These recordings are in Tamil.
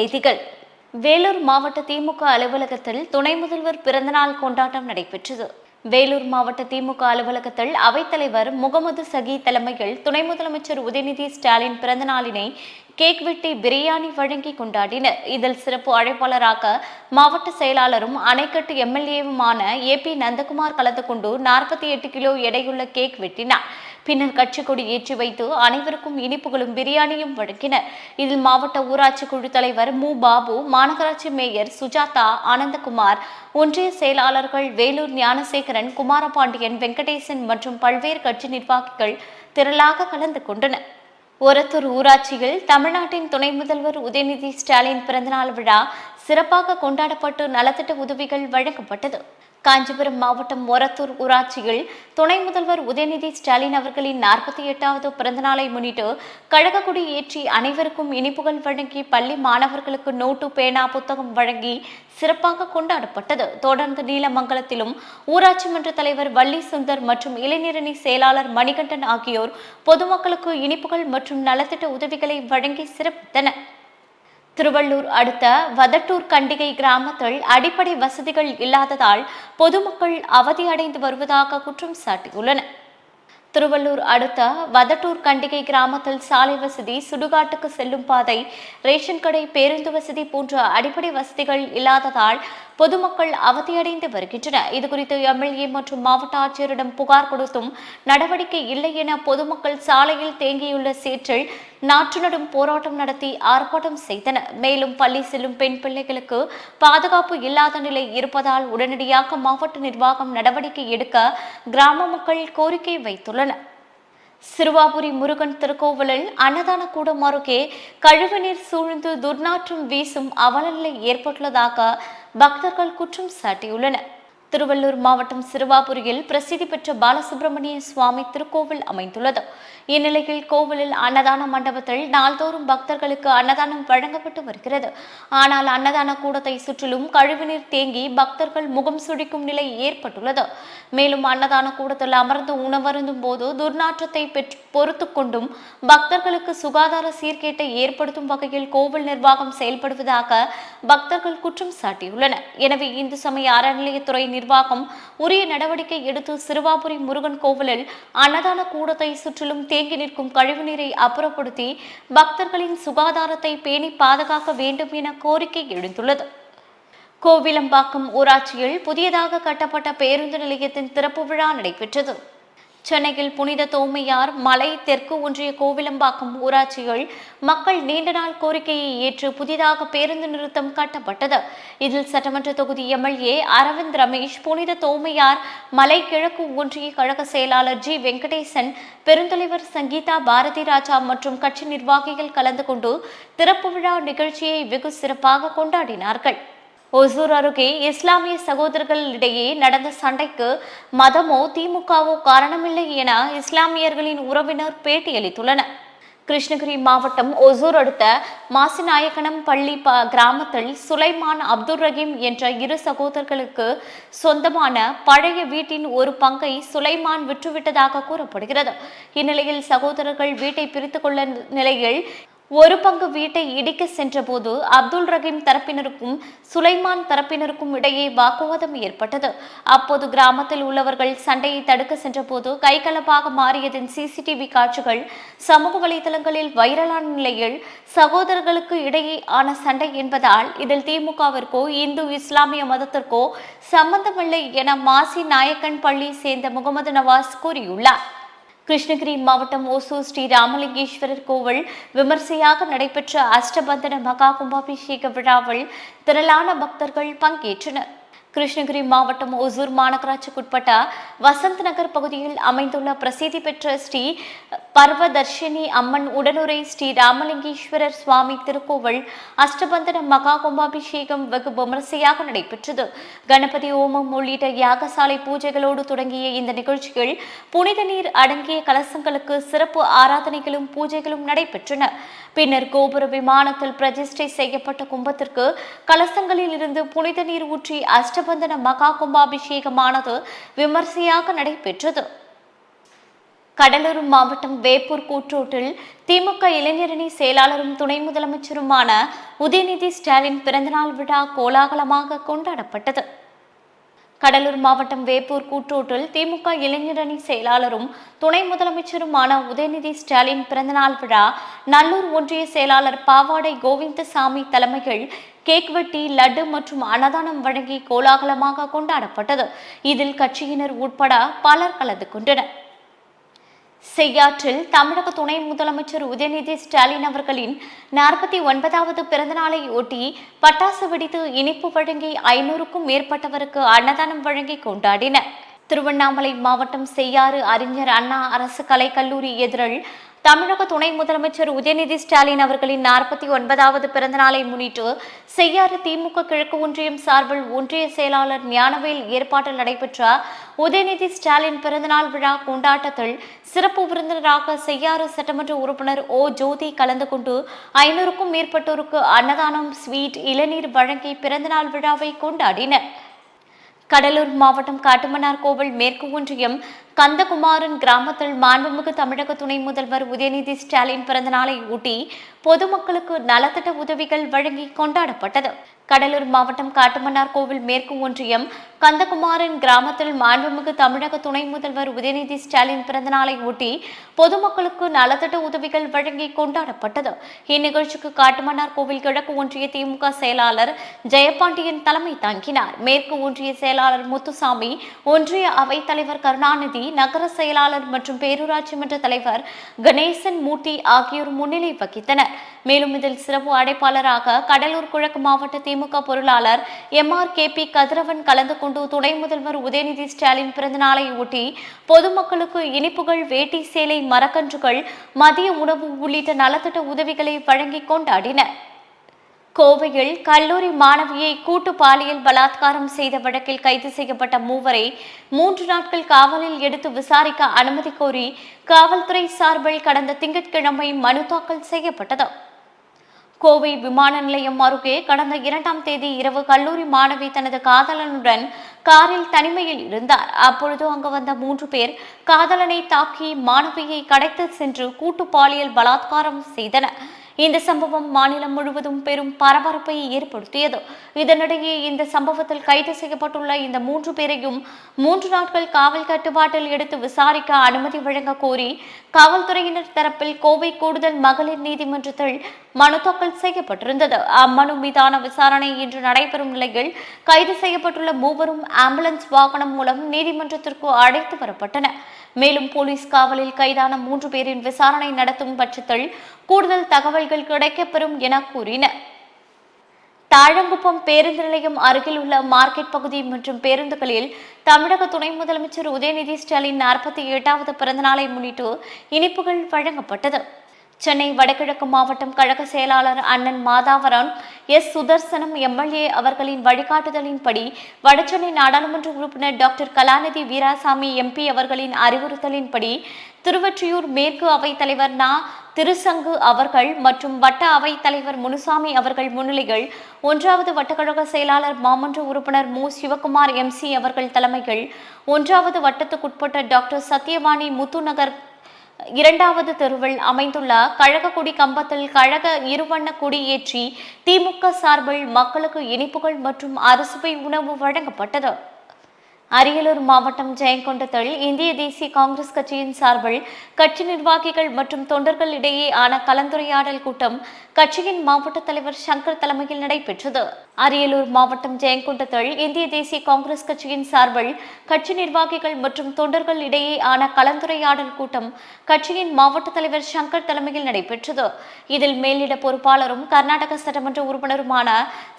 செய்திகள். வேலூர் மாவட்ட திமுக அலுவலகத்தில் துணை முதல்வர் பிறந்தநாள் கொண்டாட்டம் நடைபெற்றது. வேலூர் மாவட்ட திமுக அலுவலகத்தில் அவைத்தலைவர் முகமது சகி தலைமையில் துணை முதலமைச்சர் உதயநிதி ஸ்டாலின் பிறந்தநாளினை கேக் வெட்டி பிரியாணி வழங்கி கொண்டாடினர். இதில் சிறப்பு அழைப்பாளராக மாவட்ட செயலாளரும் அணைக்கட்டு எம்எல்ஏவுமான ஏ பி நந்தகுமார் கலந்து கொண்டு நாற்பத்தி எட்டு கிலோ எடையுள்ள கேக் வெட்டினார். பின்னர் கட்சி கொடி ஏற்றி வைத்து அனைவருக்கும் இனிப்புகளும் பிரியாணியும் வழங்கினர் இதில் மாவட்ட ஊராட்சி குழு தலைவர் மு. பாபு மாநகராட்சி மேயர் சுஜாதா ஆனந்தகுமார் ஒன்றிய செயலாளர்கள் வேலூர் ஞானசேகரன் குமாரபாண்டியன் வெங்கடேசன் மற்றும் பல்வேறு கட்சி நிர்வாகிகள் திரளாக கலந்து கொண்டனர். ஒரத்தூர் ஊராட்சியில் தமிழ்நாட்டின் துணை முதல்வர் உதயநிதி ஸ்டாலின் பிறந்தநாள் விழா சிறப்பாக கொண்டாடப்பட்டு நலத்திட்ட உதவிகள் வழங்கப்பட்டது. காஞ்சிபுரம் மாவட்டம் ஒரத்தூர் ஊராட்சியில் துணை முதல்வர் உதயநிதி ஸ்டாலின் அவர்களின் நாற்பத்தி எட்டாவது பிறந்தநாளை முன்னிட்டு கழகக்குடி ஏற்றி அனைவருக்கும் இனிப்புகள் வழங்கி பள்ளி மாணவர்களுக்கு நோட்டு பேனா புத்தகம் வழங்கி சிறப்பாக கொண்டாடப்பட்டது. தொடர்ந்து நீலமங்கலத்திலும் ஊராட்சி மன்ற தலைவர் வள்ளி சுந்தர் மற்றும் இளைஞரணி செயலாளர் மணிகண்டன் ஆகியோர் பொதுமக்களுக்கு இனிப்புகள் மற்றும் நலத்திட்ட உதவிகளை வழங்கி சிறப்பித்தனர். திருவள்ளூர் அடுத்த வதட்டூர் கண்டிகை கிராமத்தில் அடிப்படை வசதிகள் இல்லாததால் பொதுமக்கள் அவதியடைந்து வருவதாக குற்றம் சாட்டியுள்ளனர் திருவள்ளூர் அடுத்த வதட்டூர் கண்டிகை கிராமத்தில் சாலை வசதி சுடுகாட்டுக்கு செல்லும் பாதை ரேஷன் கடை பேருந்து வசதி போன்ற அடிப்படை வசதிகள் இல்லாததால் பொதுமக்கள் அவதியடைந்து வருகின்றனர். இதுகுறித்து எம்எல்ஏ மற்றும் மாவட்ட ஆட்சியரிடம் புகார் கொடுத்தும் நடவடிக்கை இல்லை என பொதுமக்கள் சாலையில் தேங்கியுள்ள சேற்றில் நாற்று நடும் போராட்டம் நடத்தி ஆர்ப்பாட்டம் செய்தனர். மேலும் பள்ளி செல்லும் பெண் பிள்ளைகளுக்கு பாதுகாப்பு இல்லாத நிலை இருப்பதால் உடனடியாக மாவட்ட நிர்வாகம் நடவடிக்கை எடுக்க கிராம மக்கள் கோரிக்கை வைத்துள்ளனர். சிறுவாபுரி முருகன் திருக்கோவிலில் அன்னதான கூடம் அருகே கழிவுநீர் சூழ்ந்து துர்நாற்றம் வீசும் அவலநிலை ஏற்பட்டுள்ளதாக பக்தர்கள் குற்றம் சாட்டியுள்ளனர். திருவள்ளூர் மாவட்டம் சிறுவாபுரியில் பிரசித்தி பெற்ற பாலசுப்பிரமணிய சுவாமி திருக்கோவில் அமைந்துள்ளது. இந்நிலையில் கோவிலில் அன்னதான மண்டபத்தில் நாள்தோறும் பக்தர்களுக்கு அன்னதானம் வழங்கப்பட்டு வருகிறது. ஆனால் அன்னதான கூடத்தை சுற்றிலும் கழிவுநீர் தேங்கி பக்தர்கள் முகம் சுழிக்கும் நிலை ஏற்பட்டுள்ளது. மேலும் அன்னதான கூடத்தில் அமர்ந்து உணவருந்தும் போது துர்நாற்றத்தை பெற்று பொறுத்து கொண்டும் பக்தர்களுக்கு சுகாதார சீர்கேட்டை ஏற்படுத்தும் வகையில் கோவில் நிர்வாகம் செயல்படுவதாக பக்தர்கள் குற்றம் சாட்டியுள்ளனர். எனவே இந்து சமய அறநிலையத்துறை நிர்வாகம் உரிய நடவடிக்கை எடுத்து சிறுவாபுரி முருகன் கோவிலில் அன்னதான கூடத்தை சுற்றிலும் தேங்கி நிற்கும் கழிவுநீரை அப்புறப்படுத்தி பக்தர்களின் சுகாதாரத்தை பேணி பாதுகாக்க வேண்டும் என கோரிக்கை எழுந்துள்ளது. கோவிலம்பாக்கம் ஊராட்சியில் புதியதாக கட்டப்பட்ட பேருந்து நிலையத்தின் திறப்பு விழா நடைபெற்றது. சென்னையில் புனித தோமையார் மலை தெற்கு ஒன்றிய கோவிலம்பாக்கம் ஊராட்சியில் மக்கள் நீண்ட நாள் கோரிக்கையை ஏற்று புதிதாக பேருந்து நிறுத்தம் கட்டப்பட்டது. இதில் சட்டமன்ற தொகுதி எம்எல்ஏ அரவிந்த் ரமேஷ் புனித தோமையார் மலை கிழக்கு ஒன்றிய கழக செயலாளர் ஜி வெங்கடேசன் பெருந்தலைவர் சங்கீதா பாரதி ராஜா மற்றும் கட்சி நிர்வாகிகள் கலந்து கொண்டு திறப்பு விழா நிகழ்ச்சியை வெகு சிறப்பாக கொண்டாடினார்கள். ஒசூர் அருகே இஸ்லாமிய சகோதரர்களிடையே நடந்த சண்டைக்கு மதமோ திமுகவோ காரணமில்லை என இஸ்லாமியர்களின் உறவினர் பேட்டியளித்துள்ளனர். கிருஷ்ணகிரி மாவட்டம் ஒசூர் அடுத்த மாசிநாயக்கனம் பள்ளி ப கிராமத்தில் சுலைமான் அப்துல் ரஹீம் என்ற இரு சகோதரர்களுக்கு சொந்தமான பழைய வீட்டின் ஒரு பங்கை சுலைமான் விற்றுவிட்டதாக கூறப்படுகிறது. இந்நிலையில் சகோதரர்கள் வீட்டை பிரித்து கொள்ள நிலையில் ஒரு பங்கு வீட்டை இடிக்க சென்றபோது அப்துல் ரஹீம் தரப்பினருக்கும் சுலைமான் தரப்பினருக்கும் இடையே வாக்குவாதம் ஏற்பட்டது. அப்போது கிராமத்தில் உள்ளவர்கள் சண்டையை தடுக்க சென்றபோது கைகலப்பாக மாறியதன் சிசிடிவி காட்சிகள் சமூக வலைதளங்களில் வைரலான நிலையில் சகோதரர்களுக்கு இடையே ஆன சண்டை என்பதால் இதில் திமுகவிற்கோ இந்து இஸ்லாமிய மதத்திற்கோ சம்பந்தமில்லை என மாசி நாயக்கன் பள்ளி சேர்ந்த முகமது நவாஸ் கூறியுள்ளார். கிருஷ்ணகிரி மாவட்டம் ஓசூர் ஸ்ரீ ராமலிங்கேஸ்வரர் கோவில் விமர்சையாக நடைபெற்ற அஷ்டபந்தன மகா கும்பாபிஷேக விழாவில் திரளான பக்தர்கள் பங்கேற்றனர். கிருஷ்ணகிரி மாவட்டம் ஒசூர் மாநகராட்சிக்குட்பட்ட வசந்த் நகர் பகுதியில் அமைந்துள்ள பிரசித்தி பெற்ற ஸ்ரீ பர்வதர்ஷினி அம்மன் உடனுரை ஸ்ரீ ராமலிங்கேஸ்வரர் சுவாமி திருக்கோவில் அஷ்டபந்தன மகா கும்பாபிஷேகம் வெகு விமரிசையாக நடைபெற்றது. கணபதி ஓமம் உள்ளிட்ட யாகசாலை பூஜைகளோடு தொடங்கிய இந்த நிகழ்ச்சியில் புனித நீர் அடங்கிய கலசங்களுக்கு சிறப்பு ஆராதனைகளும் பூஜைகளும் நடைபெற்றன. பின்னர் கோபுர விமானத்தில் பிரதிஷ்டை செய்யப்பட்ட கும்பத்திற்கு கலசங்களில் இருந்து புனித நீர் ஊற்றி அஷ்டபந்தன மகா கும்பாபிஷேகமானது விமர்சையாக நடைபெற்றது. கடலூர் மாவட்டம் வேப்பூர் கூற்றோட்டில் திமுக இளைஞரணி செயலாளரும் துணை முதலமைச்சருமான உதயநிதி ஸ்டாலின் பிறந்தநாள் விழா கோலாகலமாக கொண்டாடப்பட்டது. கடலூர் மாவட்டம் வேப்பூர் கூற்றோட்டில் திமுக இளைஞரணி செயலாளரும் துணை முதலமைச்சருமான உதயநிதி ஸ்டாலின் பிறந்தநாள் விழா நல்லூர் ஒன்றிய செயலாளர் பாவாடை கோவிந்தசாமி தலைமையில் கேக் வெட்டி லட்டு மற்றும் அன்னதானம் வழங்கி கோலாகலமாக கொண்டாடப்பட்டது. இதில் கட்சியினர் உட்பட பலர் கலந்து கொண்டனர். செய்யாற்றில் தமிழக துணை முதலமைச்சர் உதயநிதி ஸ்டாலின் அவர்களின் நாற்பத்தி ஒன்பதாவது பிறந்தநாளை ஒட்டி பட்டாசு வெடித்து இனிப்பு வழங்கி ஐநூறுக்கும் மேற்பட்டவருக்கு அன்னதானம் வழங்கி கொண்டாடினர். திருவண்ணாமலை மாவட்டம் செய்யாறு அறிஞர் அண்ணா அரசு கலைக்கல்லூரி எதிரில் தமிழக துணை முதலமைச்சர் உதயநிதி ஸ்டாலின் அவர்களின் நாற்பத்தி ஒன்பதாவது பிறந்தநாளை முன்னிட்டு செய்யாறு திமுக கிழக்கு ஒன்றியம் சார்பில் ஒன்றிய செயலாளர் ஞானவேல் ஏற்பாட்டில் நடைபெற்ற உதயநிதி ஸ்டாலின் பிறந்தநாள் விழா கொண்டாட்டத்தில் சிறப்பு விருந்தினராக செய்யாறு சட்டமன்ற உறுப்பினர் ஓ ஜோதி கலந்து கொண்டு ஐநூறுக்கும் மேற்பட்டோருக்கு அன்னதானம் ஸ்வீட் இளநீர் வழங்கி பிறந்தநாள் விழாவை கொண்டாடினர். கடலூர் மாவட்டம் காட்டுமன்னார் கோவில் மேற்கு ஒன்றியம் கந்தகுமாரன் கிராமத்தில் மாண்புமிகு தமிழக துணை முதல்வர் உதயநிதி ஸ்டாலின் பிறந்த நாளை ஒட்டி பொதுமக்களுக்கு நலத்திட்ட உதவிகள் வழங்கி கொண்டாடப்பட்டது. கடலூர் மாவட்டம் காட்டுமன்னார் கோவில் மேற்கு ஒன்றியம் கந்தகுமாரன் கிராமத்தில் மாண்புமிகு தமிழக துணை முதல்வர் உதயநிதி ஸ்டாலின் பிறந்தநாளை ஒட்டி பொதுமக்களுக்கு நலத்திட்ட உதவிகள் வழங்கி கொண்டாடப்பட்டது. இந்நிகழ்ச்சிக்கு காட்டுமன்னார் கோவில் கிழக்கு ஒன்றிய திமுக செயலாளர் ஜெயபாண்டியன் தலைமை தாங்கினார். மேற்கு ஒன்றிய செயலாளர் முத்துசாமி ஒன்றிய அவைத் தலைவர் கருணாநிதி நகர செயலாளர் மற்றும் பேரூராட்சி மன்ற தலைவர் கணேசன் மூர்த்தி ஆகியோர் முன்னிலை வகித்தனர். மேலும் இதில் சிறப்பு அடைப்பாளராக கடலூர் கிழக்கு மாவட்ட திமுக திமுக பொருளாளர் M R K P Kathiravan கலந்து கொண்டு துணை முதல்வர் உதயநிதி ஸ்டாலின் பிறந்தநாளை ஒட்டி பொதுமக்களுக்கு இனிப்புகள் வேட்டி சேலை மரக்கன்றுகள் மதிய உணவு உள்ளிட்ட நலத்திட்ட உதவிகளை வழங்கி கொண்டாடினர். கோவையில் கல்லூரி மாணவியை கூட்டு பாலியல் பலாத்காரம் செய்த வழக்கில் கைது செய்யப்பட்ட மூவரை மூன்று நாட்கள் காவலில் எடுத்து விசாரிக்க அனுமதி கோரி காவல்துறை சார்பில் கடந்த திங்கட்கிழமை மனு தாக்கல் செய்யப்பட்டது. கோவை விமான நிலையம் அருகே கடந்த இரண்டாம் தேதி இரவு கல்லூரி மாணவி தனது காதலனுடன் காரில் தனிமையில் இருந்தார். அப்பொழுது அங்கு வந்த மூன்று பேர் காதலனை தாக்கி மாணவியை கடைத்து சென்று கூட்டு பாலியல் பலாத்காரம் செய்தனர். இந்த சம்பவம் மாநிலம் முழுவதும் பெரும் பரபரப்பை ஏற்படுத்தியது. இதனிடையே இந்த சம்பவத்தில் கைது செய்யப்பட்டுள்ள இந்த மூன்று பேரையும் மூன்று நாட்கள் காவல் கட்டுப்பாட்டில் எடுத்து விசாரிக்க அனுமதி வழங்க கோரி காவல்துறையினர் தரப்பில் கோவை கூடுதல் மகளிர் நீதிமன்றத்தில் மனு தாக்கல் செய்யப்பட்டிருந்தது. அம்மனு மீதான விசாரணை இன்று நடைபெறும் நிலையில் கைது செய்யப்பட்டுள்ள மூவரும் ஆம்புலன்ஸ் வாகனம் மூலம் நீதிமன்றத்திற்கு அழைத்து வரப்பட்டனர். மேலும் போலீஸ் காவலில் கைதான மூன்று பேரின் விசாரணை நடத்தும் பட்சத்தில் கூடுதல் தகவல்கள் கிடைக்கப்பெறும் என கூறினர். தாழங்குப்பம் பேருந்து நிலையம் அருகில் உள்ள மார்க்கெட் பகுதி மற்றும் பேருந்துகளில் தமிழக துணை முதலமைச்சர் உதயநிதி ஸ்டாலின் நாற்பத்தி எட்டாவது பிறந்தநாளை முன்னிட்டு இனிப்புகள் வழங்கப்பட்டது. சென்னை வடகிழக்கு மாவட்டம் கழக செயலாளர் அண்ணன் மாதாவரன் எஸ். சுதர்சனம் எம்எல்ஏ அவர்களின் வழிகாட்டுதலின்படி வடசென்னை நாடாளுமன்ற உறுப்பினர் டாக்டர் கலாநிதி வீராசாமி எம்பி அவர்களின் அறிவுறுத்தலின்படி திருவொற்றியூர் மேற்கு அவைத் தலைவர் நா. திருசங்கு அவர்கள் மற்றும் வட்ட அவைத் தலைவர் முனுசாமி அவர்கள் முன்னிலையில் ஒன்றாவது வட்டக்கழக செயலாளர் மாமன்ற உறுப்பினர் மு. சிவகுமார் எம்சி அவர்கள் தலைமையில் ஒன்றாவது வட்டத்துக்குட்பட்ட டாக்டர் சத்யவாணி முத்துநகர் இரண்டாவது தெருவில் அமைந்துள்ள கழகக்குடி கம்பத்தில் கழக இருவண்ண கொடி ஏற்றி திமுக சார்பில் மக்களுக்கு இனிப்புகள் மற்றும் அறுசுவை உணவு வழங்கப்பட்டது. அரியலூர் மாவட்டம் ஜெயங்கொண்டத்தில் இந்திய தேசிய காங்கிரஸ் கட்சியின் சார்பில் கட்சி நிர்வாகிகள் மற்றும் தொண்டர்கள் இடையே ஆன கலந்துரையாடல் கூட்டம் கட்சியின் மாவட்ட தலைவர் சங்கர் தலைமையில் நடைபெற்றது. அரியலூர் மாவட்டம் ஜெயங்கொண்டத்தில் இந்திய தேசிய காங்கிரஸ் கட்சியின் சார்பில் கட்சி நிர்வாகிகள் மற்றும் தொண்டர்கள் இடையே ஆன கலந்துரையாடல் கூட்டம் கட்சியின் மாவட்ட தலைவர் சங்கர் தலைமையில் நடைபெற்றது. இதில் மேலிட பொறுப்பாளரும் கர்நாடக சட்டமன்ற உறுப்பினருமான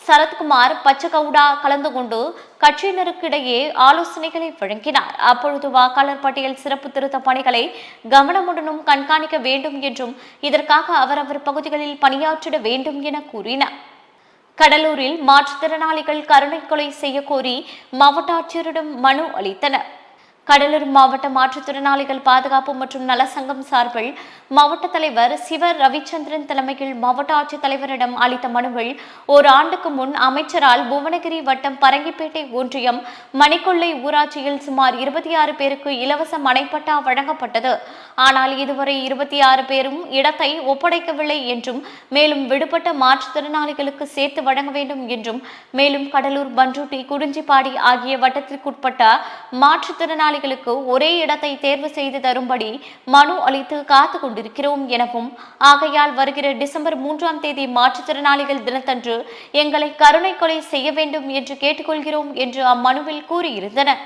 சரத்குமார் பச்சகவுடா கலந்து கொண்டு கட்சியினருக்கிடையே ஆலோசனைகளை வழங்கினார். அப்பொழுது வாக்காளர் பட்டியல் சிறப்பு திருத்த பணிகளை கவனமுடனும் கண்காணிக்க வேண்டும் என்றும் இதற்காக அவரவர் பகுதிகளில் பணியாற்றிட வேண்டும் என கூறினார். கடலூரில் மாற்றுத்திறனாளிகள் கருணை கொலை செய்ய கோரி மாவட்ட ஆட்சியரிடம் மனு அளித்தனர். கடலூர் மாவட்ட மாற்றுத்திறனாளிகள் பாதுகாப்பு மற்றும் நல சங்கம் சார்பில் மாவட்ட தலைவர் சிவ ரவிச்சந்திரன் தலைமையில் மாவட்ட ஆட்சித்தலைவரிடம் அளித்த மனுவில் ஒரு ஆண்டுக்கு முன் அமைச்சரால் புவனகிரி வட்டம் பரங்கிப்பேட்டை ஒன்றியம் மணிக்கொள்ளை ஊராட்சியில் சுமார் இருபத்தி ஆறு பேருக்கு இலவச மனைப்பட்டா வழங்கப்பட்டது. ஆனால் இதுவரை இருபத்தி ஆறு பேரும் இடத்தை ஒப்படைக்கவில்லை என்றும் மேலும் விடுபட்ட மாற்றுத்திறனாளிகளுக்கு சேர்த்து வழங்க வேண்டும் என்றும் மேலும் கடலூர் பன்ருட்டி குறிஞ்சிப்பாடி ஆகிய வட்டத்திற்குட்பட்ட மாற்றுத்திறனாளி பயனாளிகளுக்கு ஒரே இடத்தை தேர்வு செய்து தரும்படி மனு அளித்து காத்து கொண்டிருக்கிறோம் எனவும் ஆகையால் வருகிற டிசம்பர் மூன்றாம் தேதி மாற்றுத்திறனாளிகள் தினத்தன்று எங்களை கருணை கொலை செய்ய வேண்டும் என்று கேட்டுக்கொள்கிறோம் என்று அம்மனுவில் கூறியிருந்தனர்.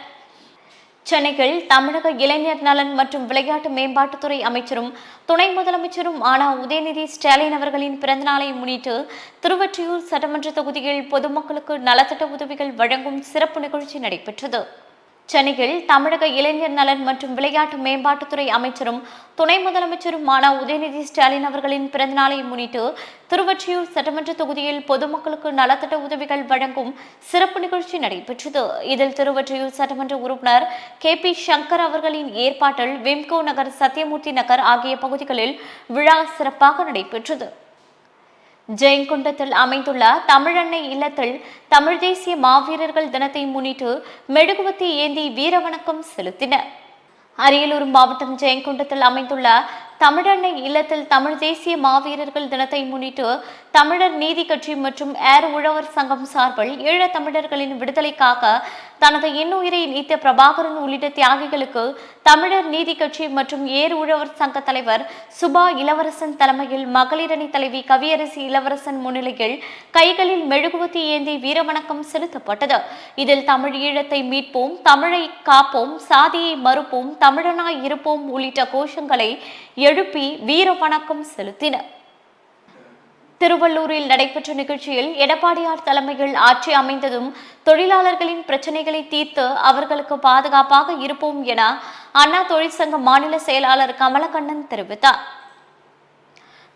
சென்னையில் தமிழக இளைஞர் நலன் மற்றும் விளையாட்டு மேம்பாட்டுத்துறை அமைச்சரும் துணை முதலமைச்சரும் ஆனா உதயநிதி ஸ்டாலின் அவர்களின் பிறந்தநாளை முன்னிட்டு திருவற்றியூர் சட்டமன்ற தொகுதியில் பொதுமக்களுக்கு நலத்திட்ட உதவிகள் வழங்கும் சிறப்பு நிகழ்ச்சி நடைபெற்றது. சென்னையில் தமிழக இளைஞர் நலன் மற்றும் விளையாட்டு மேம்பாட்டுத்துறை அமைச்சரும் துணை முதலமைச்சருமான உதயநிதி ஸ்டாலின் அவர்களின் பிறந்தநாளை முன்னிட்டு திருவொற்றியூர் சட்டமன்ற தொகுதியில் பொதுமக்களுக்கு நலத்திட்ட உதவிகள் வழங்கும் சிறப்பு நிகழ்ச்சி நடைபெற்றது. இதில் திருவொற்றியூர் சட்டமன்ற உறுப்பினர் கே பி சங்கர் அவர்களின் ஏற்பாட்டில் விம்கோ நகர் சத்தியமூர்த்தி நகர் ஆகிய பகுதிகளில் விழா சிறப்பாக நடைபெற்றது. ஜெயங்கொண்டத்தில் அமைந்துள்ள தமிழன்னை இல்லத்தில் தமிழ் தேசிய மாவீரர்கள் தினத்தை முன்னிட்டு மெழுகுவத்தி ஏந்தி வீரவணக்கம் செலுத்தினர் அரியலூர் மாவட்டம் ஜெயங்கொண்டத்தில் அமைந்துள்ள தமிழன்னை இல்லத்தில் தமிழ் தேசிய மாவீரர்கள் தினத்தை முன்னிட்டு தமிழர் நீதி கட்சி மற்றும் ஏர் உழவர் சங்கம் சார்பில் ஈழத்தமிழர்களின் விடுதலைக்காக தனது இன்னுயிரை நீத்த பிரபாகரன் உள்ளிட்ட தியாகிகளுக்கு தமிழர் நீதி கட்சி மற்றும் ஏர் உழவர் சங்க தலைவர் சுபா இளவரசன் தலைமையில் மகளிரணி தலைவி கவியரசி இளவரசன் முன்னிலையில் கைகளில் மெழுகுவத்தி ஏந்தி வீரவணக்கம் செலுத்தப்பட்டது. இதில் தமிழ் ஈழத்தை மீட்போம் தமிழை காப்போம் சாதியை மறுப்போம் தமிழனாய் இருப்போம் உள்ளிட்ட கோஷங்களை எழுப்பி வீர வணக்கம் செலுத்தினர். திருவள்ளூரில் நடைபெற்ற நிகழ்ச்சியில் எடப்பாடியார் தலைமையில் ஆட்சி அமைந்ததும் தொழிலாளர்களின் பிரச்சனைகளை தீர்த்து அவர்களுக்கு பாதுகாப்பாக இருப்போம் என அண்ணா தொழிற்சங்க மாநில செயலாளர் கமலக்கண்ணன் தெரிவித்தார்.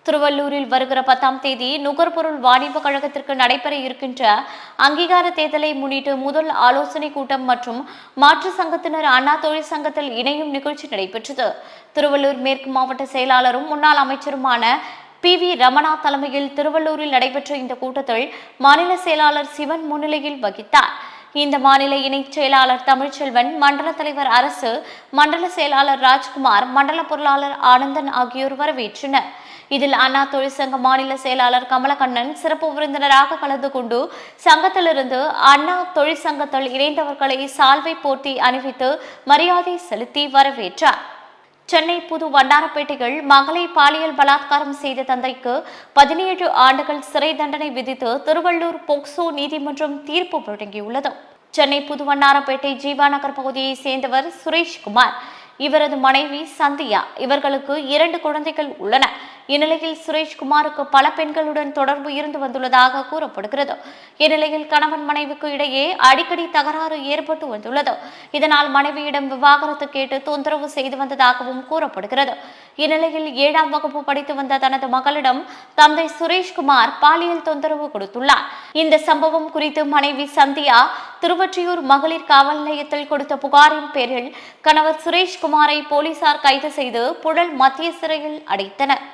திருவள்ளூரில் வருகிற பத்தாம் தேதி நுகர்பொருள் வாணிப கழகத்திற்கு நடைபெற இருக்கின்ற அங்கீகார தேர்தலை முன்னிட்டு முதல் ஆலோசனை கூட்டம் மற்றும் மாற்று சங்கத்தினர் அண்ணா தொழிற்சங்கத்தில் இணையும் நிகழ்ச்சி நடைபெற்றது. திருவள்ளூர் மேற்கு மாவட்ட செயலாளரும் முன்னாள் அமைச்சருமான பி. வி. ரமணா தலைமையில் திருவள்ளூரில் நடைபெற்ற இந்த கூட்டத்தில் மாநில செயலாளர் சிவன் முன்னிலையில் வகித்தார். இந்த மாநில இணைச் செயலாளர் தமிழ்ச்செல்வன் மண்டல தலைவர் அரசு மண்டல செயலாளர் ராஜ்குமார் மண்டல பொருளாளர் ஆனந்தன் ஆகியோர் வரவேற்றனர். இதில் அண்ணா தொழிற்சங்க மாநில செயலாளர் கமலக்கண்ணன் சிறப்பு விருந்தினராக கலந்து கொண்டு சங்கத்திலிருந்து அண்ணா தொழிற்சங்கத்தில் இணைந்தவர்களை சால்வை போட்டி அணிவித்து மரியாதை செலுத்தி வரவேற்றார். சென்னை புது வண்ணாரப்பேட்டையில் மகளை பாலியல் பலாத்காரம் செய்த தந்தைக்கு பதினேழு ஆண்டுகள் சிறை தண்டனை விதித்து திருவள்ளூர் போக்சோ நீதிமன்றம் தீர்ப்பு வழங்கியுள்ளது. சென்னை புது வண்ணாரப்பேட்டை ஜீவா நகர் பகுதியை சேர்ந்தவர் சுரேஷ்குமார். இவரது மனைவி சந்தியா. இவர்களுக்கு இரண்டு குழந்தைகள் உள்ளன. இந்நிலையில் சுரேஷ்குமாருக்கு பல பெண்களுடன் தொடர்பு இருந்து வந்துள்ளதாக கூறப்படுகிறது. இந்நிலையில் கணவன் மனைவிக்கு இடையே அடிக்கடி தகராறு ஏற்பட்டு வந்துள்ளது. இதனால் மனைவியிடம் விவாகரத்து கேட்டு தொந்தரவு செய்து வந்ததாகவும் கூறப்படுகிறது. இந்நிலையில் ஏழாம் வகுப்பு படித்து வந்த தனது மகளிடம் தந்தை சுரேஷ்குமார் பாலியல் தொந்தரவு கொடுத்துள்ளார். இந்த சம்பவம் குறித்து மனைவி சந்தியா திருவொற்றியூர் மகளிர் காவல் நிலையத்தில் கொடுத்த புகாரின் பேரில் கணவர் சுரேஷ்குமாரை போலீசார் கைது செய்து புழல் மத்திய சிறையில் அடைத்தனர்.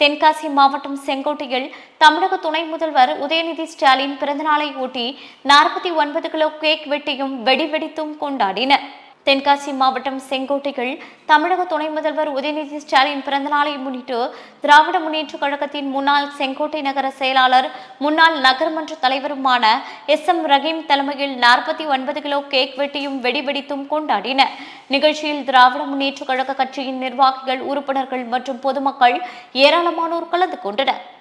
தென்காசி மாவட்டம் செங்கோட்டையில் தமிழக துணை முதல்வர் உதயநிதி ஸ்டாலின் பிறந்தநாளை ஒட்டி நாற்பத்தி ஒன்பது கிலோ கேக் வெட்டியும் வெடி வெடித்தும் கொண்டாடினர். தென்காசி மாவட்டம் செங்கோட்டையில் தமிழக துணை முதல்வர் உதயநிதி ஸ்டாலின் பிறந்தநாளை முன்னிட்டு திராவிட முன்னேற்றக் கழகத்தின் முன்னாள் செங்கோட்டை நகர செயலாளர் முன்னாள் நகர்மன்ற தலைவருமான எஸ் எம் ரஹீம் தலைமையில் நாற்பத்தி ஒன்பது கிலோ கேக் வெட்டியும் வெடி வெடித்தும் கொண்டாடினர் நிகழ்ச்சியில் திராவிட முன்னேற்றக் கழக கட்சியின் நிர்வாகிகள் உறுப்பினர்கள் மற்றும் பொதுமக்கள் ஏராளமானோர் கலந்து கொண்டனர்.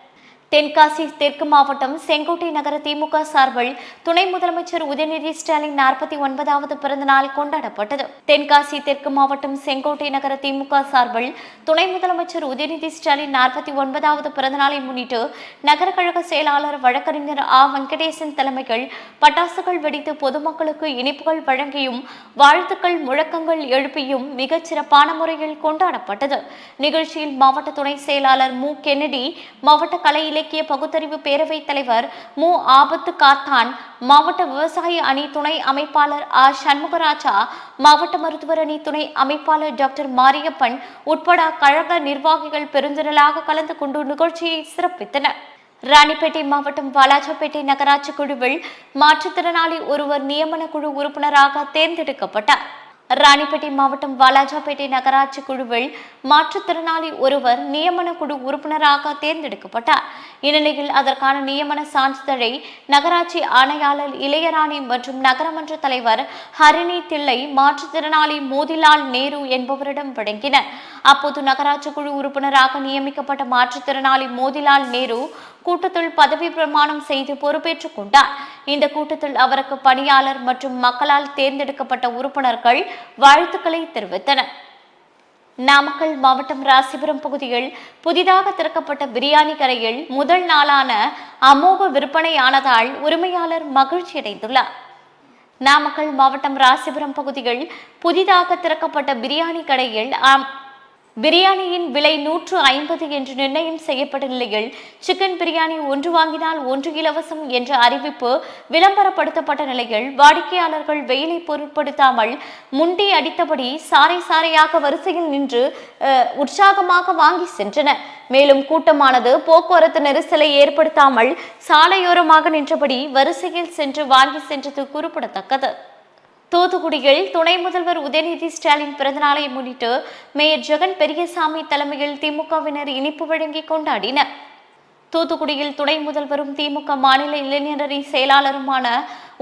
தென்காசி தெற்கு மாவட்டம் செங்கோட்டை நகர திமுக சார்பில் துணை முதலமைச்சர் உதயநிதி ஸ்டாலின் நாற்பத்தி ஒன்பதாவது பிறந்த நாள் கொண்டாடப்பட்டது. தென்காசி தெற்கு மாவட்டம் செங்கோட்டை நகர திமுக சார்பில் துணை முதலமைச்சர் உதயநிதி ஸ்டாலின் நாற்பத்தி ஒன்பதாவது பிறந்த நாளை முன்னிட்டு நகர கழக செயலாளர் வழக்கறிஞர் ஆ. வெங்கடேசன் தலைமையில் பட்டாசுகள் வெடித்து பொதுமக்களுக்கு இனிப்புகள் வழங்கியும் வாழ்த்துக்கள் முழக்கங்கள் எழுப்பியும் மிகச் சிறப்பான முறையில் கொண்டாடப்பட்டது. நிகழ்ச்சியில் மாவட்ட துணை செயலாளர் மு. கென்னடி மாவட்ட கலை இலக்கிய பகுத்தறிவு பேரவைத் தலைவர் மு. ஆபத்து காத்தான் மாவட்ட விவசாய அணி துணை அமைப்பாளர் ஆ. சண்முகராஜா மாவட்ட மருத்துவர் அணி துணை அமைப்பாளர் டாக்டர் மாரியப்பன் உட்பட கழக நிர்வாகிகள் பெருந்திரளாக கலந்து கொண்டு நிகழ்ச்சியை சிறப்பித்தனர். ராணிப்பேட்டை மாவட்டம் வாலாஜாப்பேட்டை நகராட்சி குழுவில் மாற்றுத்திறனாளி ஒருவர் நியமன குழு உறுப்பினராக தேர்ந்தெடுக்கப்பட்டார். ராணிப்பேட்டை மாவட்டம் வாலாஜாப்பேட்டை நகராட்சி குழுவில் மாற்றுத்திறனாளி ஒருவர் நியமன குழு உறுப்பினராக தேர்ந்தெடுக்கப்பட்டார். இந்நிலையில் அதற்கான நியமன சான்றிதழை நகராட்சி ஆணையாளர் இளையராணி மற்றும் நகரமன்ற தலைவர் ஹரிணி தில்லை மாற்றுத்திறனாளி மோதிலால் நேரு என்பவரிடம் வழங்கினர். அப்போது நகராட்சி குழு உறுப்பினராக நியமிக்கப்பட்ட மாற்றுத்திறனாளி மோதிலால் நேரு கூட்டத்தில் பதவி பிரமாணம் செய்து பொறுப்பேற்றுக் கொண்டார். இந்த கூட்டத்தில் அவருக்கு பணியாளர் மற்றும் மக்களால் தேர்ந்தெடுக்கப்பட்ட உறுப்பினர்கள் வாழ்த்துக்களை தெரிவித்தனர். நாமக்கல் மாவட்டம் ராசிபுரம் பகுதியில் புதிதாக திறக்கப்பட்ட பிரியாணி கடையில் முதல் நாளான அமோக விற்பனையானதால் உரிமையாளர் மகிழ்ச்சியடைந்துள்ளார் நாமக்கல் மாவட்டம் ராசிபுரம் பகுதியில் புதிதாக திறக்கப்பட்ட பிரியாணி கடையில் பிரியாணியின் விலை நூற்று ஐம்பது என்று நிர்ணயம் செய்யப்பட்ட நிலையில் சிக்கன் பிரியாணி ஒன்று வாங்கினால் ஒன்று இலவசம் என்ற அறிவிப்பு விளம்பரப்படுத்தப்பட்ட நிலையில் வாடிக்கையாளர்கள் வெயிலை பொருட்படுத்தாமல் முண்டி அடித்தபடி சாறை சாறையாக வரிசையில் நின்று உற்சாகமாக வாங்கி சென்றனர். மேலும் கூட்டமானது போக்குவரத்து நெரிசலை ஏற்படுத்தாமல் சாலையோரமாக நின்றபடி வரிசையில் சென்று வாங்கி சென்றது குறிப்பிடத்தக்கது. தூத்துக்குடியில் துணை முதல்வர் உதயநிதி ஸ்டாலின் பிறந்தநாளை முன்னிட்டு மேயர் ஜெகன் பெரியசாமி தலைமையில் திமுகவினர் இனிப்பு வழங்கி கொண்டாடினர். தூத்துக்குடியில் துணை முதல்வரும் திமுக மாநில இளைஞரணி செயலாளருமான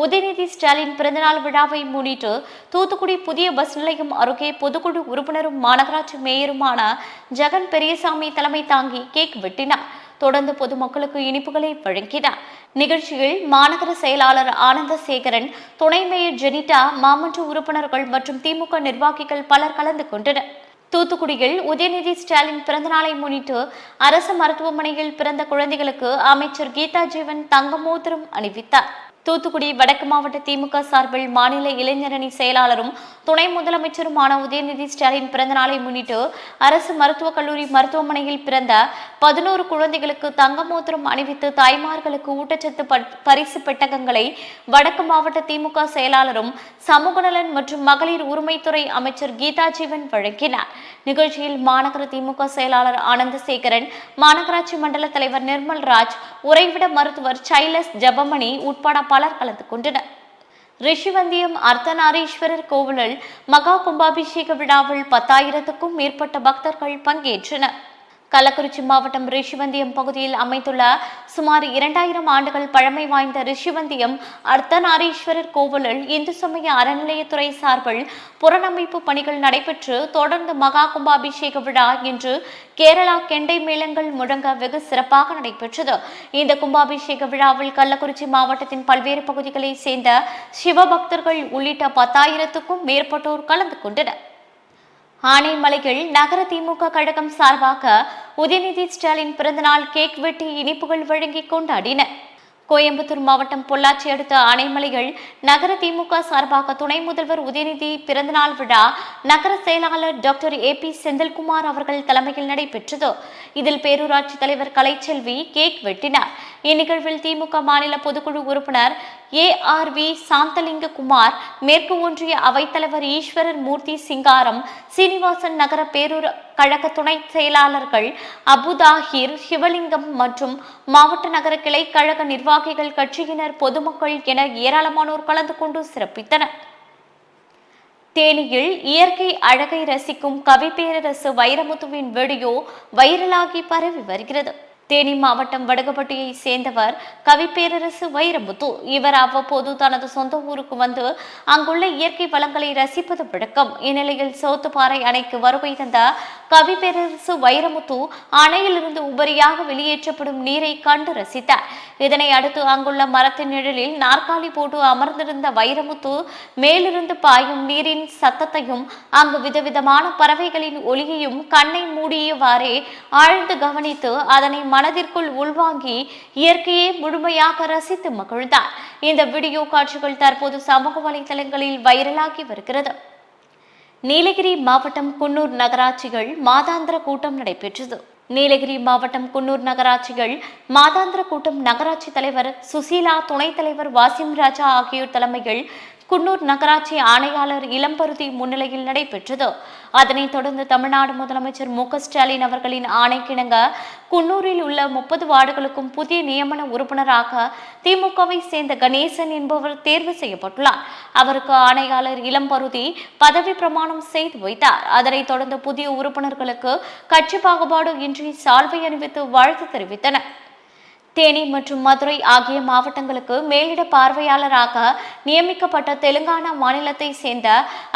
உதயநிதி ஸ்டாலின் பிறந்தநாள் விழாவை முன்னிட்டு தூத்துக்குடி புதிய பஸ் நிலையம் அருகே பொதுக்குழு உறுப்பினரும் மாநகராட்சி மேயருமான ஜெகன் பெரியசாமி தலைமை தாங்கி கேக் வெட்டினார். தொடர்ந்து பொதுமக்களுக்கு இனிப்புகளை வழங்கினார். நிகழ்ச்சியில் மாநகர செயலாளர் ஆனந்தசேகரன் துணை மேயர் ஜெனிட்டா மாமன்ற உறுப்பினர்கள் மற்றும் திமுக நிர்வாகிகள் பலர் கலந்து கொண்டனர். தூத்துக்குடியில் உதயநிதி ஸ்டாலின் பிறந்தநாளை முன்னிட்டு அரசு மருத்துவமனையில் பிறந்த குழந்தைகளுக்கு அமைச்சர் கீதா ஜீவன் தங்க மோதிரம் அணிவித்தார். தூத்துக்குடி வடக்கு மாவட்ட திமுக சார்பில் மாநில இளைஞரணி செயலாளரும் துணை முதலமைச்சருமான உதயநிதி ஸ்டாலின் பிறந்தநாளை முன்னிட்டு அரசு மருத்துவக் கல்லூரி மருத்துவமனையில் பிறந்த பதினோரு குழந்தைகளுக்கு தங்க மோதிரம் அணிவித்து தாய்மார்களுக்கு ஊட்டச்சத்து பரிசு பெட்டகங்களை வடக்கு மாவட்ட திமுக செயலாளரும் சமூக நலன் மற்றும் மகளிர் உரிமைத்துறை அமைச்சர் கீதா ஜீவன் வழங்கினார். நிகழ்ச்சியில் மாநகர திமுக செயலாளர் ஆனந்தசேகரன் மாநகராட்சி மண்டல தலைவர் நிர்மல் ராஜ் உறைவிட மருத்துவர் சைலஸ் ஜபமணி உட்பட பலர் கலந்து கொண்டனர். ரிஷிவந்தியம் அர்த்தநாரீஸ்வரர் கோவிலில் மகா கும்பாபிஷேக விழாவில் பத்தாயிரத்துக்கும் மேற்பட்ட பக்தர்கள் பங்கேற்றனர். கள்ளக்குறிச்சி மாவட்டம் ரிஷிவந்தியம் பகுதியில் அமைந்துள்ள சுமார் இரண்டாயிரம் ஆண்டுகள் பழமை வாய்ந்த ரிஷிவந்தியம் அர்த்தநாரீஸ்வரர் கோவிலில் இந்து சமய அறநிலையத்துறை சார்பில் புறநமைப்பு பணிகள் நடைபெற்று தொடர்ந்து மகா கும்பாபிஷேக விழா இன்று கேரளா கெண்டை மேளங்கள் முழங்க வெகு சிறப்பாக நடைபெற்றது. இந்த கும்பாபிஷேக விழாவில் கள்ளக்குறிச்சி மாவட்டத்தின் பல்வேறு பகுதிகளைச் சேர்ந்த சிவபக்தர்கள் உள்ளிட்ட பத்தாயிரத்துக்கும் மேற்பட்டோர் கலந்து கொண்டனர். ஆனைமலையில் நகர திமுக கழகம் சார்பாக உதயநிதி ஸ்டாலின் பிறந்தநாள் கேக் வெட்டி இனிப்புகள் வழங்கி கொண்டாடினர் கோயம்புத்தூர் மாவட்டம் பொள்ளாச்சி அடுத்த ஆனைமலையில் நகர திமுக சார்பாக துணை முதல்வர் உதயநிதி பிறந்தநாள் விழா நகர செயலாளர் டாக்டர் ஏ பி செந்தில்குமார் அவர்கள் தலைமையில் நடைபெற்றது. இதில் பேரூராட்சி தலைவர் கலைச்செல்வி கேக் வெட்டினார். இந்நிகழ்வில் திமுக மாநில பொதுக்குழு உறுப்பினர் ஏ ஆர் வி மேற்கு ஒன்றிய அவைத்தலைவர் ஈஸ்வரர் மூர்த்தி சிங்காரம் சீனிவாசன் நகர பேரூர் கழக துணை செயலாளர்கள் அபுதாஹிர் சிவலிங்கம் மற்றும் மாவட்ட நகர கிளை கழக நிர்வாகிகள் கட்சியினர் பொதுமக்கள் என ஏராளமானோர் கலந்து கொண்டு சிறப்பித்தனர். தேனியில் இயற்கை அழகை ரசிக்கும் கவி பேரரசு வைரமுத்துவின் வீடியோ வைரலாகி பரவி வருகிறது. தேனி மாவட்டம் வடகப்பட்டியை சேர்ந்தவர் கவி பேரரசு வைரமுத்து. இவர் அவ்வப்போது தனது சொந்த ஊருக்கு வந்து அங்குள்ள இயற்கை வளங்களை ரசிப்பது வழக்கம். இந்நிலையில் சோத்துப்பாறை அணைக்கு வருகை தந்த கவி பேரரசு வைரமுத்து அணையிலிருந்து உபரியாக வெளியேற்றப்படும் நீரை கண்டு ரசித்தார். இதனை அடுத்து அங்குள்ள மரத்தின் நிழலில் நாற்காலி போட்டு அமர்ந்திருந்த வைரமுத்து மேலிருந்து பாயும் நீரின் சத்தத்தையும் அங்கு விதவிதமான பறவைகளின் ஒளியையும் கண்ணை மூடியவாறே ஆழ்ந்து கவனித்து அதனை மனதிற்குள் உள்வாங்கி இயற்கையை முழுமையாக ரசித்து மகிழ்ந்தார். இந்த வீடியோ காட்சிகள் தற்போது சமூக வலைதளங்களில் வைரலாகி வருகிறது. நீலகிரி மாவட்டம் குன்னூர் நகராட்சிகள் மாதாந்திர கூட்டம் நடைபெற்றது. நீலகிரி மாவட்டம் குன்னூர் நகராட்சிகள் மாதாந்திர கூட்டம் நகராட்சி தலைவர் சுசீலா துணைத் தலைவர் வாசிம் ராஜா ஆகியோர் தலைமையில் குன்னூர் நகராட்சி ஆணையாளர் இளம்பருதி முன்னிலையில் நடைபெற்றது. அதனைத் தொடர்ந்து தமிழ்நாடு முதலமைச்சர் மு ஸ்டாலின் அவர்களின் ஆணைக்கிணங்க குன்னூரில் உள்ள முப்பது வார்டுகளுக்கும் புதிய நியமன உறுப்பினராக திமுகவை சேர்ந்த கணேசன் என்பவர் தேர்வு செய்யப்பட்டுள்ளார். அவருக்கு ஆணையாளர் இளம்பருதி பதவி பிரமாணம் செய்து வைத்தார். அதனைத் தொடர்ந்து புதிய உறுப்பினர்களுக்கு கட்சி பாகுபாடு இன்றி சால்வை அணிவித்து வாழ்த்து தெரிவித்தனர். தேனி மற்றும் மதுரை ஆகிய மாவட்டங்களுக்கு மேலிட பார்வையாளராக நியமிக்கப்பட்ட தெலுங்கானா மாநிலத்தை சேர்ந்த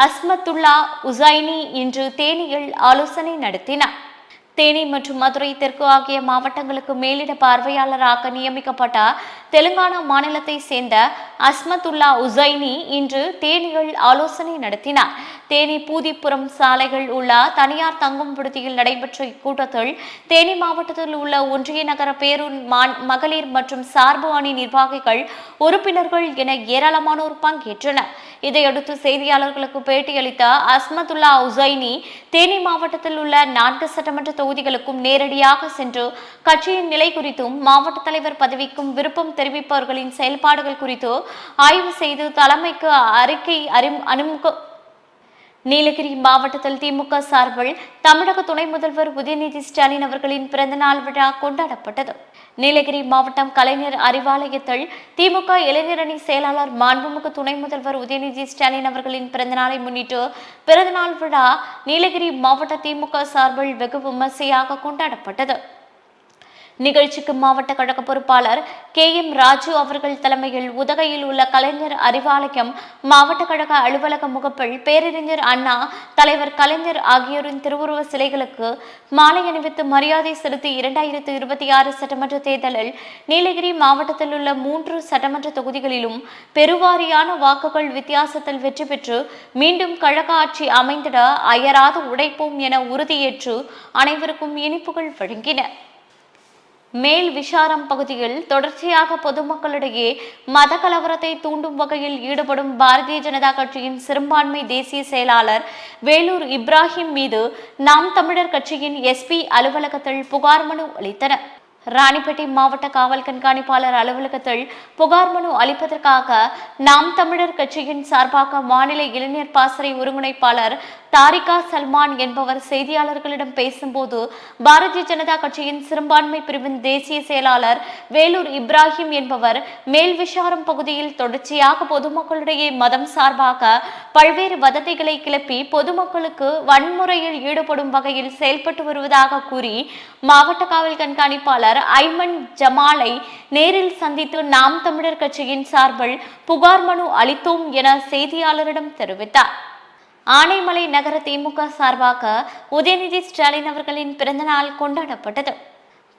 அஸ்மத்துல்லா உசைனி இன்று தேனியில் ஆலோசனை நடத்தினார். தேனி மற்றும் மதுரை தெற்கு ஆகிய மாவட்டங்களுக்கு மேலிட பார்வையாளராக நியமிக்கப்பட்ட தெலுங்கானா மாநிலத்தை சேர்ந்த அஸ்மத்துல்லா உசைனி இன்று தேனியில் ஆலோசனை நடத்தினார். தேனி பூதிப்புறம் சாலைகள் உள்ள தனியார் தங்கும் விடுதியில் நடைபெற்ற இக்கூட்டத்தில் தேனி மாவட்டத்தில் உள்ள ஒன்றிய நகர பேரூர் மகளிர் மற்றும் சார்பு அணி நிர்வாகிகள் உறுப்பினர்கள் என ஏராளமானோர் பங்கேற்றனர். இதையடுத்து செய்தியாளர்களுக்கு பேட்டியளித்த அஸ்மதுல்லா உசைனி தேனி மாவட்டத்தில் உள்ள நான்கு சட்டமன்ற தொகுதிகளுக்கும் நேரடியாக சென்று கட்சியின் நிலை குறித்தும் மாவட்ட தலைவர் பதவிக்கும் விருப்பம் தெரிவிப்பவர்களின் செயல்பாடுகள் குறித்து ஆய்வு செய்து தலைமைக்கு அறிக்கை அறிமுக அனுமுக நீலகிரி மாவட்டத்தில் திமுக சார்பில் தமிழக துணை முதல்வர் உதயநிதி ஸ்டாலின் அவர்களின் பிறந்தநாள் விழா கொண்டாடப்பட்டது. நீலகிரி மாவட்டம் கலைஞர் அறிவாலயத்தில் திமுக இளைஞரணி செயலாளர் மாண்புமிகு துணை முதல்வர் உதயநிதி ஸ்டாலின் அவர்களின் பிறந்தநாளை முன்னிட்டு பிறந்தநாள் விழா நீலகிரி மாவட்ட திமுக சார்பில் வெகு விமர்சையாக கொண்டாடப்பட்டது. நிகழ்ச்சிக்கு மாவட்ட கழக பொறுப்பாளர் கே எம் ராஜு அவர்கள் தலைமையில் உதகையில் உள்ள கலைஞர் அறிவாலயம் மாவட்ட கழக அலுவலக முகப்பில் பேரறிஞர் அண்ணா தலைவர் கலைஞர் ஆகியோரின் திருவுருவ சிலைகளுக்கு மாலை அணிவித்து மரியாதை செலுத்தி இரண்டாயிரத்து இருபத்தி ஆறு சட்டமன்ற தேர்தலில் நீலகிரி மாவட்டத்தில் உள்ள மூன்று சட்டமன்ற தொகுதிகளிலும் பெருவாரியான வாக்குகள் வித்தியாசத்தில் வெற்றி பெற்று மீண்டும் கழக ஆட்சி அமைந்திட அயராது உடைப்போம் என உறுதியேற்று அனைவருக்கும் இனிப்புகள் வழங்கினர் மேல் விஷாரம் பகுதியில் தொடர்ச்சியாக பொதுமக்களிடையே மத கலவரத்தை தூண்டும் வகையில் ஈடுபடும் பாரதிய ஜனதா கட்சியின் சிறுபான்மை தேசிய செயலாளர் வேலூர் இப்ராஹிம் மீது நாம் தமிழர் கட்சியின் எஸ்பி அலுவலகத்தில் புகார் மனு அளித்தனர். ராணிப்பேட்டை மாவட்ட காவல் கண்காணிப்பாளர் அலுவலகத்தில் புகார் மனு அளிப்பதற்காக நாம் தமிழர் கட்சியின் சார்பாக மாநில இளைஞர் பாசறை ஒருங்கிணைப்பாளர் தாரிகா சல்மான் என்பவர் செய்தியாளர்களிடம் பேசும்போது பாரதிய ஜனதா கட்சியின் சிறுபான்மை பிரிவின் தேசிய செயலாளர் வேலூர் இப்ராஹிம் என்பவர் மேல் விஷாரம் பகுதியில் தொடர்ச்சியாக பொதுமக்களிடையே மதம் சார்பாக பல்வேறு வதந்திகளை கிளப்பி பொதுமக்களுக்கு வன்முறையில் ஈடுபடும் வகையில் செயல்பட்டு வருவதாக கூறி மாவட்ட காவல் கண்காணிப்பாளர் ஐமன் ஜமாலை நேரில் சந்தித்து நாம் தமிழர் கட்சியின் சார்பில் புகார் மனு அளித்தோம் என செய்தியாளரிடம் தெரிவித்தார். ஆனைமலை நகர திமுக சார்பாக உதயநிதி ஸ்டாலின் அவர்களின் பிறந்தநாள் கொண்டாடப்பட்டது.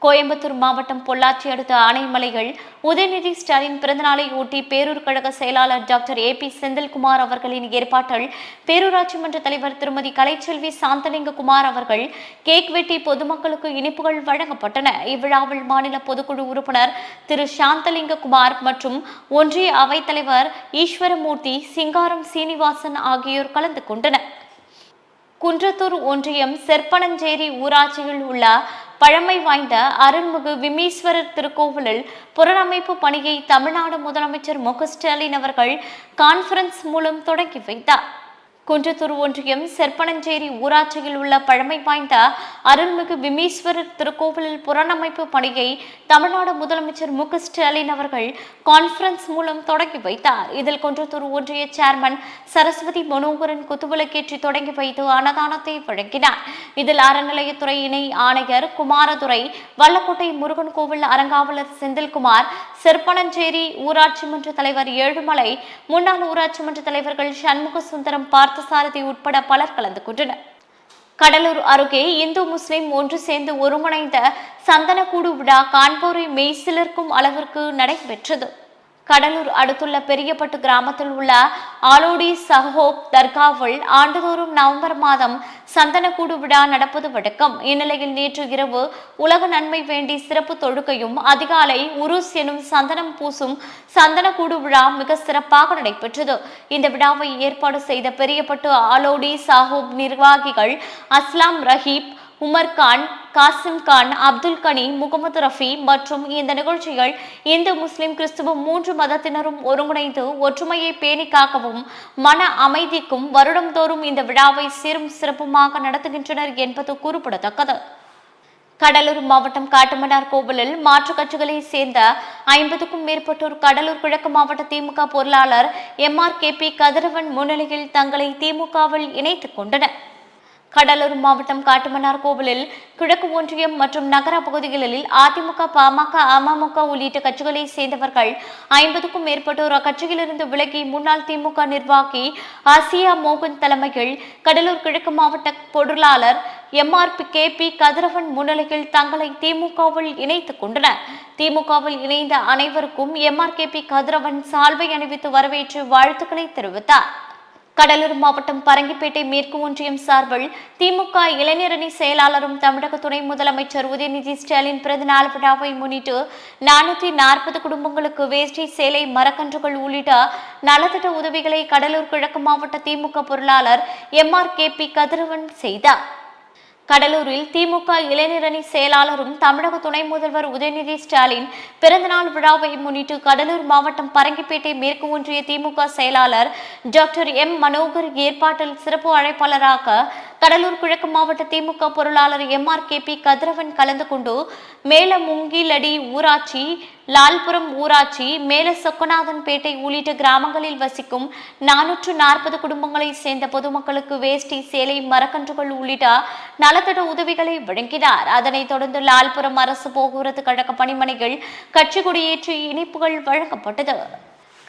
கோயம்புத்தூர் மாவட்டம் பொள்ளாச்சி அடுத்த ஆனைமலைகள் உதயநிதி ஸ்டாலின் பிறந்தநாளை ஒட்டி பேரூர் கழக செயலாளர் டாக்டர் ஏ பி செந்தில்குமார் அவர்களின் ஏற்பாட்டில் பேரூராட்சி மன்ற தலைவர் திருமதி கலைச்செல்வி சாந்தலிங்ககுமார் அவர்கள் கேக் வெட்டி பொதுமக்களுக்கு இனிப்புகள் வழங்கப்பட்டன. இவ்விழாவில் மாநில பொதுக்குழு உறுப்பினர் திரு சாந்தலிங்க குமார் மற்றும் ஒன்றிய அவைத்தலைவர் ஈஸ்வரமூர்த்தி சிங்காரம் சீனிவாசன் ஆகியோர் கலந்து கொண்டனர். குன்றத்தூர் ஒன்றியம் செற்பனஞ்சேரி ஊராட்சியில் உள்ள பழமை வாய்ந்த அருள்மிகு விமீஸ்வரர் திருக்கோவிலில் புனரமைப்பு பணியை தமிழ்நாடு முதலமைச்சர் மு க ஸ்டாலின் அவர்கள் கான்ஃபரன்ஸ் மூலம் தொடங்கி வைத்தார். குன்றத்தூர் ஒன்றியம் செற்பனஞ்சேரி ஊராட்சியில் உள்ள பழமை வாய்ந்த அருள்மிகு விமீஸ்வரர் திருக்கோவிலில் புறநமைப்பு பணியை தமிழ்நாடு முதலமைச்சர் மு க ஸ்டாலின் அவர்கள் கான்ஃபரன்ஸ் மூலம் தொடங்கி வைத்தார். இதில் குன்றத்தூர் ஒன்றிய சேர்மன் சரஸ்வதி மனோகரன் குத்துவிளக்கேற்றி தொடங்கி வைத்து அன்னதானத்தை வழங்கினார். இதில் அறநிலையத்துறை இணை ஆணையர் குமாரதுரை வல்லக்கோட்டை முருகன் கோவில் அரங்காவலர் செந்தில்குமார் செற்பனஞ்சேரி ஊராட்சி மன்ற தலைவர் ஏழுமலை முன்னாள் ஊராட்சி மன்ற தலைவர்கள் சண்முக சுந்தரம் பார்த்தசாரதி உட்பட பலர் கலந்து கொண்டனர். கடலூர் அருகே இந்து முஸ்லிம் ஒன்று சேர்ந்து ஒருங்கிணைந்த சந்தனக்கூடு விழா காண்போரை மெய்சிலிருக்கும் அளவிற்கு நடைபெற்றது. கடலூர் அடுத்துள்ள பெரியப்பட்டு கிராமத்தில் உள்ள ஆலோடி சஹோப் தர்காவில் ஆண்டுதோறும் நவம்பர் மாதம் சந்தனக்கூடு விழா நடப்பது வழக்கம். இந்நிலையில் நேற்று இரவு உலக நன்மை வேண்டி சிறப்பு தொழுகையும் அதிகாலை உருஸ் எனும் சந்தனம் பூசும் சந்தனக்கூடு விழா மிக சிறப்பாக நடைபெற்றது. இந்த விழாவை ஏற்பாடு செய்த பெரியப்பட்டு ஆலோடி சாஹூப் நிர்வாகிகள் அஸ்லாம் ரஹீப் உமர் கான் காசிம் கான் அப்துல் கனி முகமது ரஃபி மற்றும் இந்த நிகழ்ச்சிகள் இந்து முஸ்லிம் கிறிஸ்துவ மூன்று மதத்தினரும் ஒருங்கிணைந்து ஒற்றுமையை பேணி காக்கவும் மன அமைதிக்கும் வருடந்தோறும் இந்த விழாவை சீரும் சிறப்புமாக நடத்துகின்றனர் என்பது குறிப்பிடத்தக்கது. கடலூர் மாவட்டம் காட்டுமன்னார் கோவிலில் மாற்றுக் கட்சிகளை சேர்ந்த ஐம்பதுக்கும் மேற்பட்டோர் கடலூர் கிழக்கு மாவட்ட திமுக பொருளாளர் M R K P Kathiravan முன்னிலையில் தங்களை திமுகவில் இணைத்துக் கொண்டனர். கடலூர் மாவட்டம் காட்டுமன்னார் கோவிலில் கிழக்கு ஒன்றியம் மற்றும் நகர பகுதிகளில் அதிமுக பாமக அமமுக உள்ளிட்ட கட்சிகளை சேர்ந்தவர்கள் ஐம்பதுக்கும் மேற்பட்டோர் அக்கட்சியிலிருந்து விலகி முன்னாள் திமுக நிர்வாகி ஆசியா மோகன் தலைமையில் கடலூர் கிழக்கு மாவட்ட பொருளாளர் எம்ஆர்பி கே பி கதிரவன் முன்னிலையில் தங்களை திமுகவில் இணைத்துக் கொண்டனர். திமுகவில் இணைந்த அனைவருக்கும் எம்ஆர் கே பி கதிரவன் சால்வை அணிவித்து வரவேற்று வாழ்த்துக்களை தெரிவித்தார். கடலூர் மாவட்டம் பரங்கிப்பேட்டை மேற்கு ஒன்றியம் சார்பில் திமுக இளைஞரணி செயலாளரும் தமிழக துணை முதலமைச்சர் உதயநிதி ஸ்டாலின் பிறந்தநாள் விழாவை முன்னிட்டு நானூற்றி நாற்பது குடும்பங்களுக்கு வேஷ்டி சேலை மரக்கன்றுகள் உள்ளிட்ட நலத்திட்ட உதவிகளை கடலூர் கிழக்கு மாவட்ட திமுக பொருளாளர் M R K P Kathiravan செய்தார். கடலூரில் திமுக இளைஞரணி செயலாளரும் தமிழக துணை முதல்வர் உதயநிதி ஸ்டாலின் பிறந்தநாள் விழாவை முன்னிட்டு கடலூர் மாவட்டம் பரங்கிப்பேட்டை மேற்கு ஒன்றிய திமுக செயலாளர் டாக்டர் எம். மனோகர் ஏற்பாட்டில் சிறப்பு அழைப்பாளராக கடலூர் கிழக்கு மாவட்ட திமுக பொருளாளர் M R K P Kathiravan கலந்து கொண்டு மேல முங்கிலடி ஊராட்சி லால்புரம் ஊராட்சி மேல சொக்கநாதன்பேட்டை உள்ளிட்ட கிராமங்களில் வசிக்கும் நானூற்று நாற்பது குடும்பங்களை சேர்ந்த பொதுமக்களுக்கு வேஷ்டி சேலை மரக்கன்றுகள் உள்ளிட்ட நலத்திட்ட உதவிகளை வழங்கினார். அதனைத் தொடர்ந்து லால்புரம் அரசு போக்குவரத்து கழக பணிமனைகள் கட்சி கொடியேற்றி இனிப்புகள் வழங்கப்பட்டது.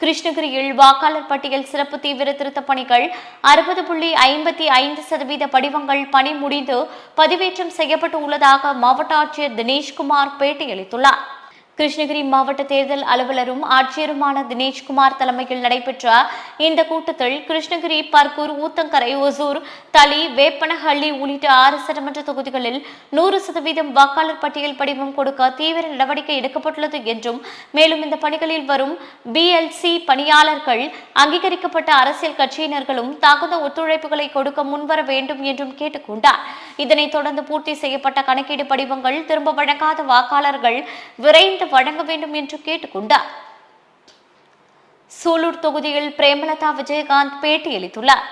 கிருஷ்ணகிரியில் வாக்காளர் பட்டியல் சிறப்பு தீவிர திருத்தப் பணிகள் அறுபது புள்ளி ஐம்பத்தி ஐந்து சதவீத படிவங்கள் பணி முடிந்து பதிவேற்றம் செய்யப்பட்டு உள்ளதாக மாவட்ட ஆட்சியர் தினேஷ்குமார் பேட்டியளித்துள்ளார். கிருஷ்ணகிரி மாவட்ட தேர்தல் அலுவலரும் ஆட்சியருமான தினேஷ்குமார் தலைமையில் நடைபெற்ற இந்த கூட்டத்தில் கிருஷ்ணகிரி பர்கூர் ஊத்தங்கரை ஒசூர் தளி வேப்பனஹள்ளி உள்ளிட்ட ஆறு சட்டமன்ற தொகுதிகளில் நூறு சதவீதம் வாக்காளர் பட்டியல் படிவம் கொடுக்க தீவிர நடவடிக்கை எடுக்கப்பட்டுள்ளது என்றும் மேலும் இந்த பணிகளில் வரும் பிஎல்சி பணியாளர்கள் அங்கீகரிக்கப்பட்ட அரசியல் கட்சியினர்களும் தகுந்த ஒத்துழைப்புகளை கொடுக்க முன்வர வேண்டும் என்றும் கேட்டுக்கொண்டார். இதனைத் தொடர்ந்து பூர்த்தி செய்யப்பட்ட கணக்கீடு படிவங்கள் திரும்ப வழங்காத வாக்காளர்கள் விரைந்து வழங்க வேண்டும் என்று கேட்டுக்கொண்டார். சூலூர் தொகுதியில் பிரேமலதா விஜயகாந்த் பேட்டியளித்துள்ளார்.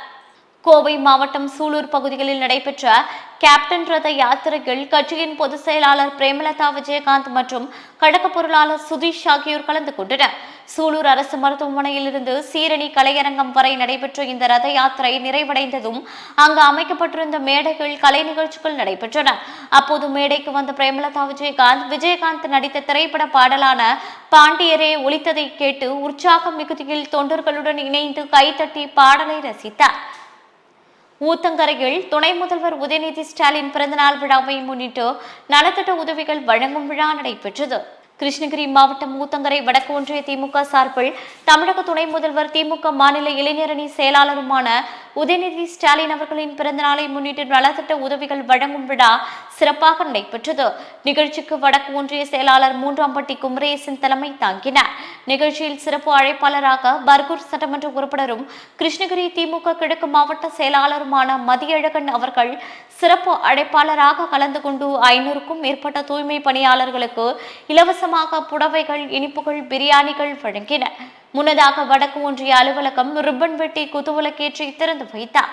கோவை மாவட்டம் சூலூர் பகுதிகளில் நடைபெற்ற கேப்டன் ரத யாத்திரையில் கட்சியின் பொதுச் செயலாளர் பிரேமலதா விஜயகாந்த் மற்றும் கடக பொருளாளர் சுதீஷ் ஆகியோர் கலந்து கொண்டனர். சூலூர் அரசு மருத்துவமனையில் இருந்து சீரணி கலையரங்கம் வரை நடைபெற்ற இந்த ரத யாத்திரை நிறைவடைந்ததும் அங்கு அமைக்கப்பட்டிருந்த மேடைகள் கலை நிகழ்ச்சிகள் நடைபெற்றன. அப்போது மேடைக்கு வந்த பிரேமலதா விஜயகாந்த் விஜயகாந்த் நடித்த திரைப்பட பாடலான பாண்டியரே ஒலித்ததை கேட்டு உற்சாக மிகுதியில் தொண்டர்களுடன் இணைந்து கைத்தட்டி பாடலை ரசித்தார். ஊத்தங்கரையில் துணை முதல்வர் உதயநிதி ஸ்டாலின் பிறந்தநாள் விழாவை முன்னிட்டு நலத்திட்ட உதவிகள் வழங்கும் விழா நடைபெற்றது. கிருஷ்ணகிரி மாவட்டம் ஊத்தங்கரை வடக்கு ஒன்றிய திமுக சார்பில் தமிழக துணை முதல்வர் திமுக மாநில இளைஞரணி செயலாளருமான உதயநிதி ஸ்டாலின் அவர்களின் பிறந்தநாளை முன்னிட்டு நலத்திட்ட உதவிகள் வழங்கும் விழா சிறப்பாக நடைபெற்றது. நிகழ்ச்சிக்கு வடக்கு ஒன்றிய செயலாளர் மூன்றாம்பட்டி குமரேசன் தலைமை தாங்கினார். நிகழ்ச்சியில் சிறப்பு அழைப்பாளராக பர்கூர் சட்டமன்ற உறுப்பினரும் கிருஷ்ணகிரி திமுக கிழக்கு மாவட்ட செயலாளருமான மதியழகன் அவர்கள் சிறப்பு அழைப்பாளராக கலந்து கொண்டு ஐநூறுக்கும் மேற்பட்ட தூய்மை பணியாளர்களுக்கு இலவசமாக புடவைகள் இனிப்புகள் பிரியாணிகள் வழங்கின முன்னதாக வடக்கு ஒன்றிய அலுவலகம் ரிப்பன் வெட்டி குத்துவிளக்கேற்றி திறந்து வைத்தார்.